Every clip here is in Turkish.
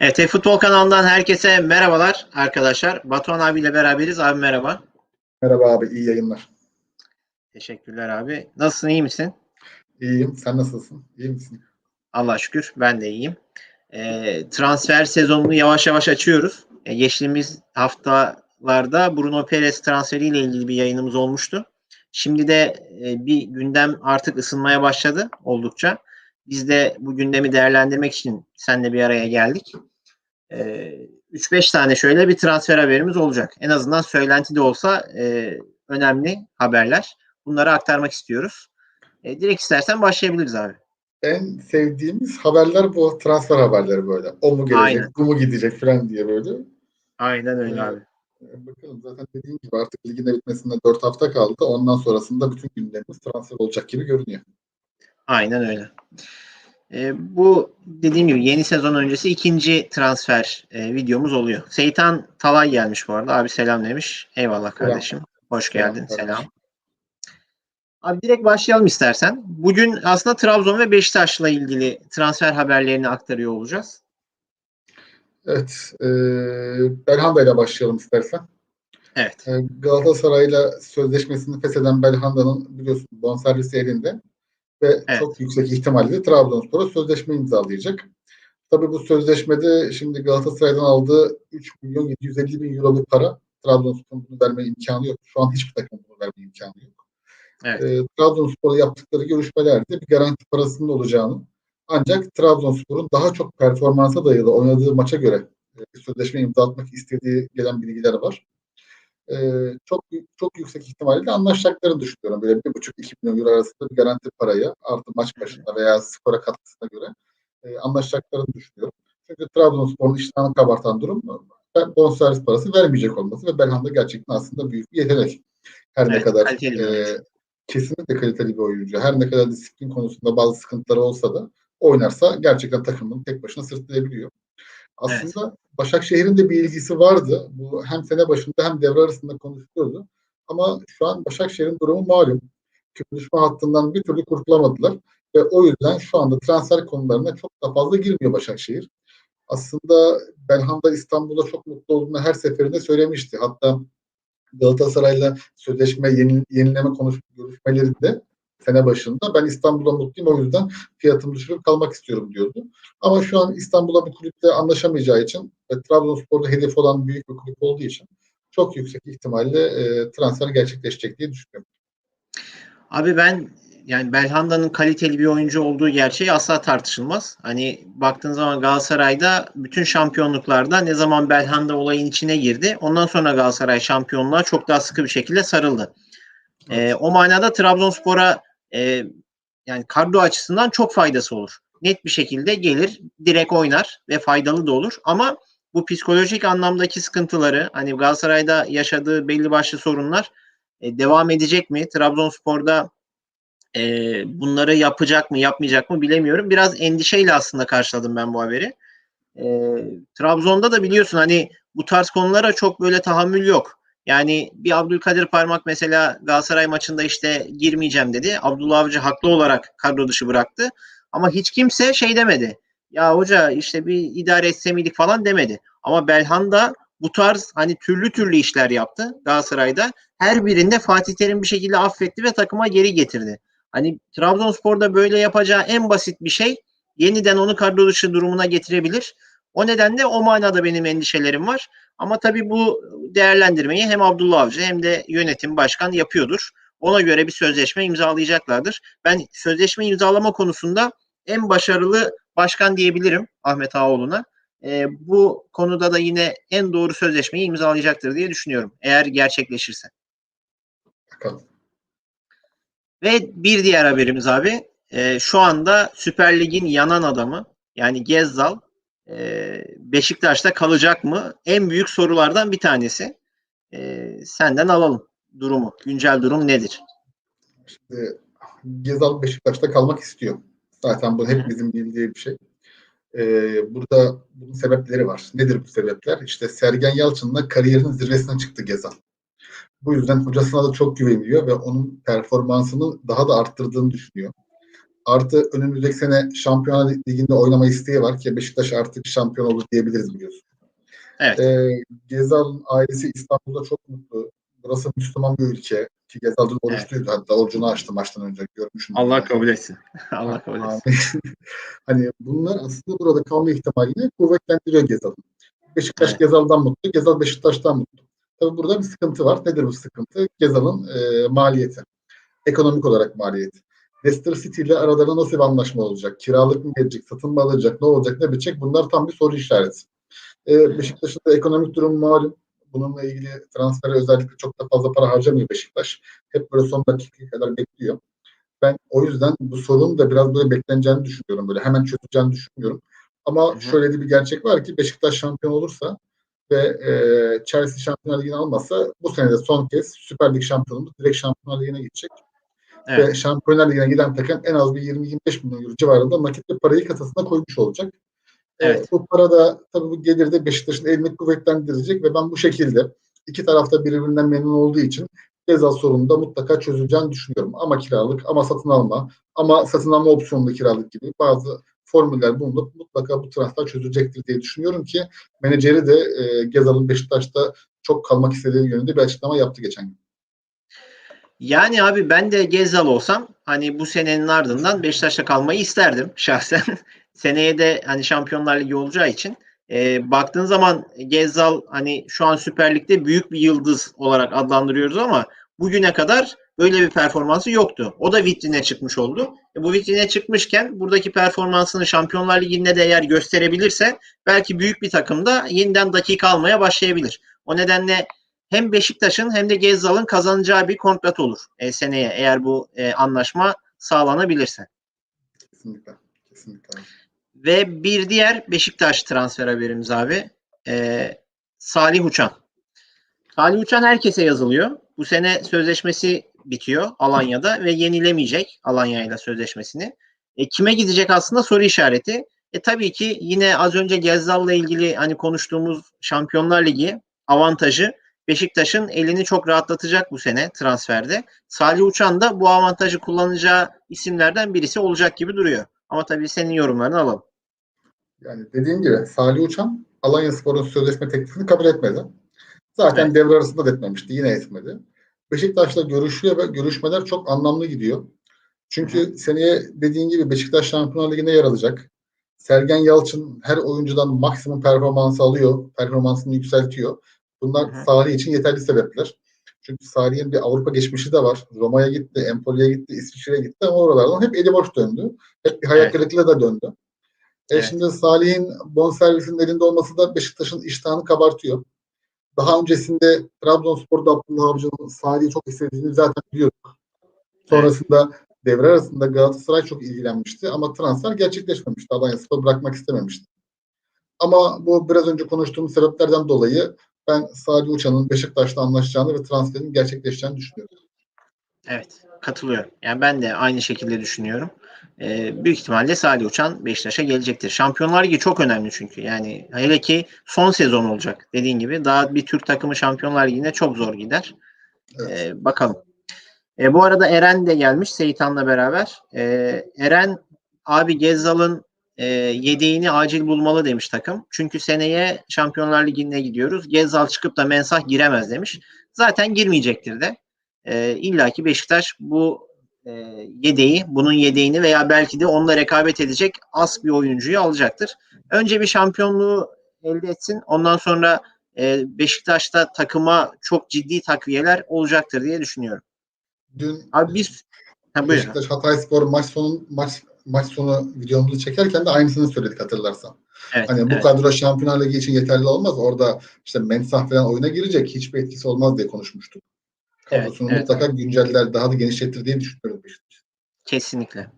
Evet, Tek Futbol kanalından herkese merhabalar arkadaşlar. Batuhan abiyle beraberiz. Abi merhaba. Merhaba abi, iyi yayınlar. Teşekkürler abi. Nasılsın, iyi misin? İyiyim, sen nasılsın? İyi misin? Allah şükür, ben de iyiyim. Ee, transfer sezonunu yavaş yavaş açıyoruz. Ee, geçtiğimiz haftalarda Bruno Perez transferiyle ilgili bir yayınımız olmuştu. Şimdi de e, bir gündem artık ısınmaya başladı oldukça. Biz de bu gündemi değerlendirmek için seninle bir araya geldik. Ee, 3-5 tane şöyle bir transfer haberimiz olacak. En azından söylenti de olsa e, önemli haberler. Bunları aktarmak istiyoruz. E, direkt istersen başlayabiliriz abi. En sevdiğimiz haberler bu transfer haberleri böyle. O mu gelecek, Aynen. bu mu gidecek falan diye böyle. Aynen öyle Evet. abi. Ee, Bakalım zaten dediğim gibi artık ligin de bitmesine 4 hafta kaldı. Ondan sonrasında bütün gündemimiz transfer olacak gibi görünüyor. Aynen öyle. E, bu dediğim gibi yeni sezon öncesi ikinci transfer e, videomuz oluyor. Seytan Talay gelmiş bu arada. Abi selam demiş. Eyvallah kardeşim. Hoş Selam geldin. kardeşim. Selam. Abi direkt başlayalım istersen. Bugün aslında Trabzon ve Beşiktaş'la ilgili transfer haberlerini aktarıyor olacağız. Evet, e, Belhanda ile başlayalım istersen. Evet. E, Galatasaray'la sözleşmesini fesheden Belhanda'nın biliyorsun bonservisi elinde ve Evet. çok yüksek ihtimalle Trabzonspor'a sözleşme imzalayacak. Tabii bu sözleşmede şimdi Galatasaray'dan aldığı 3 milyon 750 bin euro bir para Trabzonspor'un bunu verme imkanı yok. Şu an hiçbir takım bunu verme imkanı yok. Evet. E, Trabzonspor'la yaptıkları görüşmelerde bir garanti parasının olacağını ancak Trabzonspor'un daha çok performansa dayalı oynadığı maça göre e, sözleşme imza atmak istediği gelen bilgiler var. E, çok çok yüksek ihtimalle anlaşacaklarını düşünüyorum. Böyle bir buçuk iki milyon euro arasında bir garanti parayı artı maç başında veya skora katkısına göre e, anlaşacaklarını düşünüyorum. Çünkü Trabzonspor'un iştahını kabartan durum bonservis parası vermeyecek olması ve Belhanda gerçekten aslında büyük bir yetenek. Her ne Evet, kadar kaliteli bir e, kesinlikle kaliteli bir oyuncu. Her ne kadar disiplin konusunda bazı sıkıntıları olsa da oynarsa gerçekten takımın tek başına sırtlayabiliyor. Aslında Başakşehir'in de bir ilgisi vardı. Bu hem sene başında hem devre arasında konuşuluyordu. Ama şu an Başakşehir'in durumu malum. Küme düşme hattından bir türlü kurtulamadılar. Ve o yüzden şu anda transfer konularına çok da fazla girmiyor Başakşehir. Aslında Belhanda İstanbul'a çok mutlu olduğunu her seferinde söylemişti. Hatta Galatasaray'la sözleşme yeni, yenileme konuş görüşmelerinde sene başında ben İstanbul'a mutluyum o yüzden fiyatımı düşürüp kalmak istiyorum diyordu. Ama şu an İstanbul'a bu kulüple anlaşamayacağı için ve Trabzonspor'da hedef olan büyük bir kulüp olduğu için çok yüksek ihtimalle e, transfer gerçekleşecek diye düşünüyorum. Abi ben yani Belhanda'nın kaliteli bir oyuncu olduğu gerçeği asla tartışılmaz. Hani baktığın zaman Galatasaray'da bütün şampiyonluklarda ne zaman Belhanda olayın içine girdi. Ondan sonra Galatasaray şampiyonluğa çok daha sıkı bir şekilde sarıldı. Ee, o manada Trabzonspor'a e, yani kadro açısından çok faydası olur. Net bir şekilde gelir, direkt oynar ve faydalı da olur. Ama bu psikolojik anlamdaki sıkıntıları hani Galatasaray'da yaşadığı belli başlı sorunlar e, devam edecek mi? Trabzonspor'da e, bunları yapacak mı, yapmayacak mı bilemiyorum. Biraz endişeyle aslında karşıladım ben bu haberi. E, Trabzon'da da biliyorsun hani bu tarz konulara çok böyle tahammül yok. Yani bir Abdülkadir Parmak mesela Galatasaray maçında işte girmeyeceğim dedi. Abdullah Avcı haklı olarak kadro dışı bıraktı. Ama hiç kimse şey demedi. Ya hoca işte bir idare etse miydik falan demedi. Ama Belhanda bu tarz hani türlü türlü işler yaptı Galatasaray'da. Her birinde Fatih Terim bir şekilde affetti ve takıma geri getirdi. Hani Trabzonspor'da böyle yapacağı en basit bir şey yeniden onu kadro dışı durumuna getirebilir. O nedenle o manada benim endişelerim var. Ama tabii bu değerlendirmeyi hem Abdullah Avcı hem de yönetim başkan yapıyordur. Ona göre bir sözleşme imzalayacaklardır. Ben sözleşme imzalama konusunda en başarılı başkan diyebilirim Ahmet Ağaoğlu'na. E, bu konuda da yine en doğru sözleşmeyi imzalayacaktır diye düşünüyorum. Eğer gerçekleşirse. Bakalım. Ve bir diğer haberimiz abi. e, şu anda Süper Lig'in yanan adamı yani Gezzal e, Beşiktaş'ta kalacak mı? En büyük sorulardan bir tanesi. E, senden alalım durumu. Güncel durum nedir? Şimdi Gezal Beşiktaş'ta kalmak istiyor. Zaten bu hepimizin bildiği bir şey. Ee, burada bunun sebepleri var. Nedir bu sebepler? İşte Sergen Yalçın'la kariyerinin zirvesine çıktı Gezal. Bu yüzden hocasına da çok güveniyor ve onun performansını daha da arttırdığını düşünüyor. Artı önümüzdeki sene Şampiyonlar Ligi'nde oynama isteği var ki Beşiktaş artık şampiyon olur diyebiliriz biliyorsun. Evet. Ee, Gezal'ın ailesi İstanbul'da çok mutlu. Burası Müslüman bir ülke. Ki Gezal dün oruçluydu. Hatta orucunu açtı maçtan önce görmüşüm. Allah kabul etsin. Allah kabul etsin. Hani bunlar aslında burada kalma ihtimalini kuvvetlendiriyor Gezal'ın. Beşiktaş Evet. Gezal'dan mutlu, Gezal Beşiktaş'tan mutlu. Tabii burada bir sıkıntı var. Nedir bu sıkıntı? Gezal'ın e, maliyeti. Ekonomik olarak maliyeti. Leicester City ile aralarında nasıl bir anlaşma olacak? Kiralık mı gelecek? Satın mı alacak? Ne olacak? Ne bitecek? Bunlar tam bir soru işareti. E, Beşiktaş'ın da ekonomik durum malum. Bununla ilgili transfere özellikle çok da fazla para harcamıyor Beşiktaş. Hep böyle son dakikaya kadar bekliyor. Ben o yüzden bu sorunun da biraz böyle bekleneceğini düşünüyorum. Böyle hemen çözüleceğini düşünmüyorum. Ama Hı hı. şöyle de bir gerçek var ki Beşiktaş şampiyon olursa ve e, Chelsea Şampiyonlar Ligi'ni almazsa bu sene de son kez Süper Lig şampiyonluğu direkt Şampiyonlar Ligi'ne gidecek. Evet. Ve Şampiyonlar Ligi'ne giden takım en az bir 20-25 milyon euro civarında nakit parayı kasasına koymuş olacak. E, Evet. bu para da tabii bu gelir de Beşiktaş'ın elini kuvvetlendirecek ve ben bu şekilde iki tarafta birbirinden memnun olduğu için ceza sorunu da mutlaka çözüleceğini düşünüyorum. Ama kiralık, ama satın alma, ama satın alma opsiyonlu kiralık gibi bazı formüller bulunup mutlaka bu transfer çözülecektir diye düşünüyorum ki menajeri de e, Gezal'ın Beşiktaş'ta çok kalmak istediği yönünde bir açıklama yaptı geçen gün. Yani abi ben de Gezzal olsam hani bu senenin ardından Beşiktaş'ta kalmayı isterdim şahsen. Seneye de hani Şampiyonlar Ligi olacağı için e, baktığın zaman Gezzal hani şu an Süper Lig'de büyük bir yıldız olarak adlandırıyoruz ama bugüne kadar böyle bir performansı yoktu. O da vitrine çıkmış oldu. E, bu vitrine çıkmışken buradaki performansını Şampiyonlar Ligi'nde de eğer gösterebilirse belki büyük bir takımda yeniden dakika almaya başlayabilir. O nedenle hem Beşiktaş'ın hem de Gezzal'ın kazanacağı bir kontrat olur e, seneye eğer bu e, anlaşma sağlanabilirse. Kesinlikle. Kesinlikle. Ve bir diğer Beşiktaş transfer haberimiz abi. E, Salih Uçan. Salih Uçan herkese yazılıyor. Bu sene sözleşmesi bitiyor Alanya'da ve yenilemeyecek Alanya'yla sözleşmesini. E, kime gidecek aslında soru işareti. E tabii ki yine az önce Gezzal'la ilgili hani konuştuğumuz Şampiyonlar Ligi avantajı Beşiktaş'ın elini çok rahatlatacak bu sene transferde. Salih Uçan da bu avantajı kullanacağı isimlerden birisi olacak gibi duruyor. Ama tabii senin yorumlarını alalım. Yani dediğim gibi Salih Uçan Alanya Spor'un sözleşme teklifini kabul etmedi. Zaten Evet. devre arasında da etmemişti. Yine etmedi. Beşiktaş'la görüşüyor ve görüşmeler çok anlamlı gidiyor. Çünkü seneye dediğin gibi Beşiktaş Şampiyonlar Ligi'ne yer alacak. Sergen Yalçın her oyuncudan maksimum performansı alıyor. Performansını yükseltiyor. Bunlar Hı hı. Salih için yeterli sebepler. Çünkü Salih'in bir Avrupa geçmişi de var. Roma'ya gitti, Empoli'ye gitti, İsviçre'ye gitti ama oralardan hep eli boş döndü. Hep bir hayal Evet. da döndü. E Evet. şimdi Salih'in bonservisinin elinde olması da Beşiktaş'ın iştahını kabartıyor. Daha öncesinde Trabzonspor'da Abdullah Avcı'nın Salih'i çok istediğini zaten biliyorduk. Sonrasında devre arasında Galatasaray çok ilgilenmişti ama transfer gerçekleşmemişti. Alanya Spor bırakmak istememişti. Ama bu biraz önce konuştuğumuz sebeplerden dolayı ben Salih Uçan'ın Beşiktaş'la anlaşacağını ve transferin gerçekleşeceğini düşünüyorum. Evet, katılıyorum. Yani ben de aynı şekilde düşünüyorum. Ee, büyük ihtimalle Salih Uçan Beşiktaş'a gelecektir. Şampiyonlar Ligi çok önemli çünkü. Yani hele ki son sezon olacak dediğin gibi. Daha bir Türk takımı Şampiyonlar Ligi'ne çok zor gider. Evet. Ee, bakalım. Ee, bu arada Eren de gelmiş Seyitan'la beraber. Ee, Eren abi Gezzal'ın e, yedeğini acil bulmalı demiş takım. Çünkü seneye Şampiyonlar Ligi'ne gidiyoruz. Gezzal çıkıp da Mensah giremez demiş. Zaten girmeyecektir de. E, İlla ki Beşiktaş bu e, yedeği, bunun yedeğini veya belki de onunla rekabet edecek az bir oyuncuyu alacaktır. Önce bir şampiyonluğu elde etsin. Ondan sonra e, Beşiktaş'ta takıma çok ciddi takviyeler olacaktır diye düşünüyorum. Dün Abi biz ha. Beşiktaş Hatayspor maç sonu maç maç sonu videomuzu çekerken de aynısını söyledik hatırlarsan. Evet, Hani bu evet. kadro Şampiyonlar Ligi için yeterli olmaz. Orada işte Mensah falan oyuna girecek. Hiçbir etkisi olmaz diye konuşmuştuk. Evet, Kadrosunu evet. mutlaka günceller, daha da genişletir diye düşünüyorum. Kesinlikle.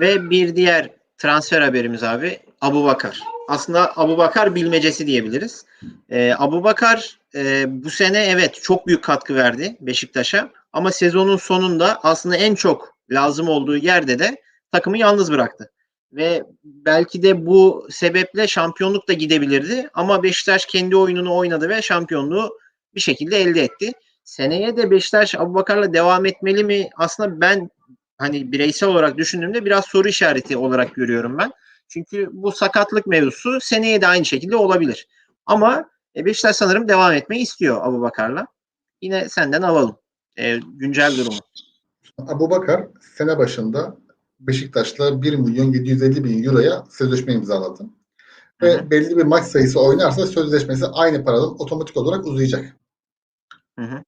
Ve bir diğer transfer haberimiz abi Abu Bakar. Aslında Abu Bakar bilmecesi diyebiliriz. Ee, Abu Bakar e, bu sene evet çok büyük katkı verdi Beşiktaş'a ama sezonun sonunda aslında en çok lazım olduğu yerde de takımı yalnız bıraktı. Ve belki de bu sebeple şampiyonluk da gidebilirdi ama Beşiktaş kendi oyununu oynadı ve şampiyonluğu bir şekilde elde etti. Seneye de Beşiktaş Abubakar'la devam etmeli mi? Aslında ben hani bireysel olarak düşündüğümde biraz soru işareti olarak görüyorum ben. Çünkü bu sakatlık mevzusu seneye de aynı şekilde olabilir. Ama e, Beşiktaş sanırım devam etmeyi istiyor Abu Bakar'la. Yine senden alalım. E, güncel durumu. Abu Bakar sene başında Beşiktaş'la 1 milyon 750 bin euroya sözleşme imzaladı. Ve Hı hı. belli bir maç sayısı oynarsa sözleşmesi aynı paradan otomatik olarak uzayacak. Hı hı.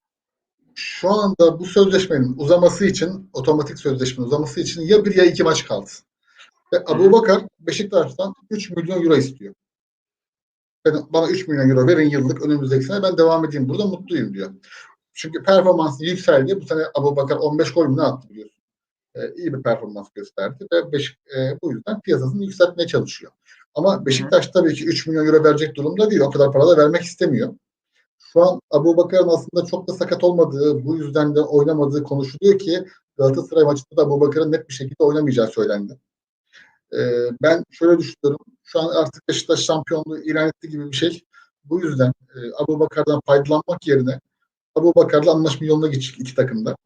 Şu anda bu sözleşmenin uzaması için, otomatik sözleşmenin uzaması için ya bir ya iki maç kaldı. Ve Abu Bakar Beşiktaş'tan 3 milyon euro istiyor. Ben, bana 3 milyon euro verin yıllık önümüzdeki sene ben devam edeyim burada mutluyum diyor. Çünkü performansı yükseldi. Bu sene Abu Bakar 15 gol mü ne attı biliyorsun. Ee, iyi bir performans gösterdi ve Beşik, e, bu yüzden piyasasını yükseltmeye çalışıyor. Ama Beşiktaş tabii ki 3 milyon euro verecek durumda değil. O kadar para da vermek istemiyor. Şu an Abu Bakar'ın aslında çok da sakat olmadığı, bu yüzden de oynamadığı konuşuluyor ki Galatasaray maçında da Abu Bakar'ın net bir şekilde oynamayacağı söylendi. Ee, ben şöyle düşünüyorum. Şu an artık Beşiktaş şampiyonluğu ilan etti gibi bir şey. Bu yüzden e, Abu Bakar'dan faydalanmak yerine Abu Bakar'la anlaşma yoluna geçecek iki takımda.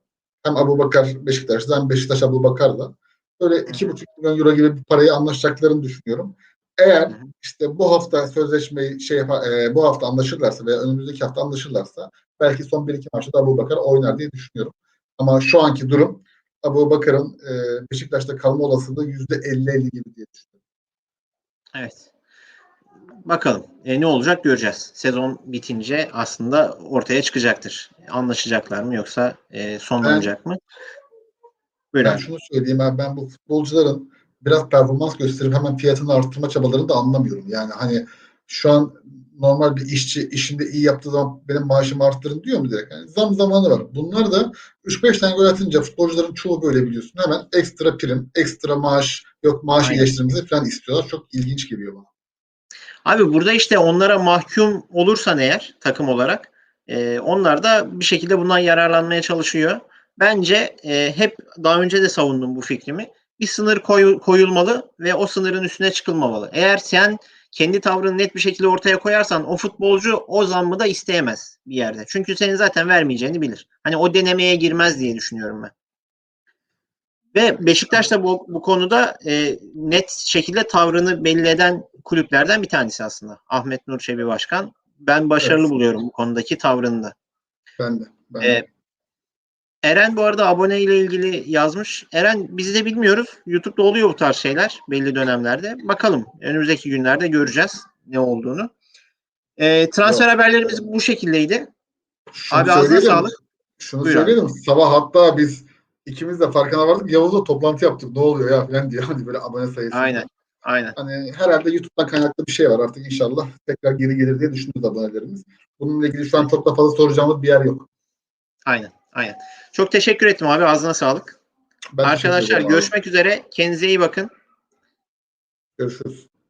Hem Abu Bakar Beşiktaş'ta hem Beşiktaş Abu Bakar'la. Böyle iki buçuk milyon euro gibi bir parayı anlaşacaklarını düşünüyorum. Eğer işte bu hafta sözleşmeyi şey yapar, e, bu hafta anlaşırlarsa veya önümüzdeki hafta anlaşırlarsa belki son bir iki maçta da Abu Bakar oynar diye düşünüyorum. Ama şu anki durum Abu Bakar'ın e, Beşiktaş'ta kalma olasılığı yüzde 50-50 gibi diye düşünüyorum. Evet. Bakalım. E, ne olacak göreceğiz. Sezon bitince aslında ortaya çıkacaktır. Anlaşacaklar mı yoksa e, sonlanacak mı? Buyurun. Ben şunu söyleyeyim abi ben bu futbolcuların biraz performans gösterip hemen fiyatını arttırma çabalarını da anlamıyorum. Yani hani şu an normal bir işçi işinde iyi yaptığı zaman benim maaşımı arttırın diyor mu direkt? Yani zam zamanı var. Bunlar da 3-5 tane gol atınca futbolcuların çoğu böyle biliyorsun. Hemen ekstra prim, ekstra maaş, yok maaş iyileştirmemizi falan istiyorlar. Çok ilginç geliyor bana. Abi burada işte onlara mahkum olursan eğer takım olarak e, onlar da bir şekilde bundan yararlanmaya çalışıyor. Bence e, hep daha önce de savundum bu fikrimi. Bir sınır koyu- koyulmalı ve o sınırın üstüne çıkılmamalı. Eğer sen kendi tavrını net bir şekilde ortaya koyarsan o futbolcu o zammı da isteyemez bir yerde. Çünkü senin zaten vermeyeceğini bilir. Hani o denemeye girmez diye düşünüyorum ben. Ve Beşiktaş da bu, bu konuda e, net şekilde tavrını belli eden kulüplerden bir tanesi aslında. Ahmet Nur Çebi Başkan. Ben başarılı Evet. buluyorum bu konudaki tavrını da. Ben de. Ben de. Ee, Eren bu arada abone ile ilgili yazmış. Eren biz de bilmiyoruz. YouTube'da oluyor bu tarz şeyler belli dönemlerde. Bakalım önümüzdeki günlerde göreceğiz ne olduğunu. Ee, transfer Yok. haberlerimiz bu şekildeydi. Şunu abi ağzına sağlık. Şunu Buyur abi. söyleyelim. Sabah hatta biz ikimiz de farkına vardık. Yavuz'la toplantı yaptık. Ne oluyor ya falan diye. Hani böyle abone sayısı. Aynen. Aynen. Hani herhalde YouTube'dan kaynaklı bir şey var artık inşallah tekrar geri gelir diye düşünüyoruz abonelerimiz. Bununla ilgili şu an çok da fazla soracağımız bir yer yok. Aynen. Aynen. Çok teşekkür ettim abi. Ağzına sağlık. Ben Arkadaşlar ederim abi. görüşmek üzere. Kendinize iyi bakın. Görüşürüz.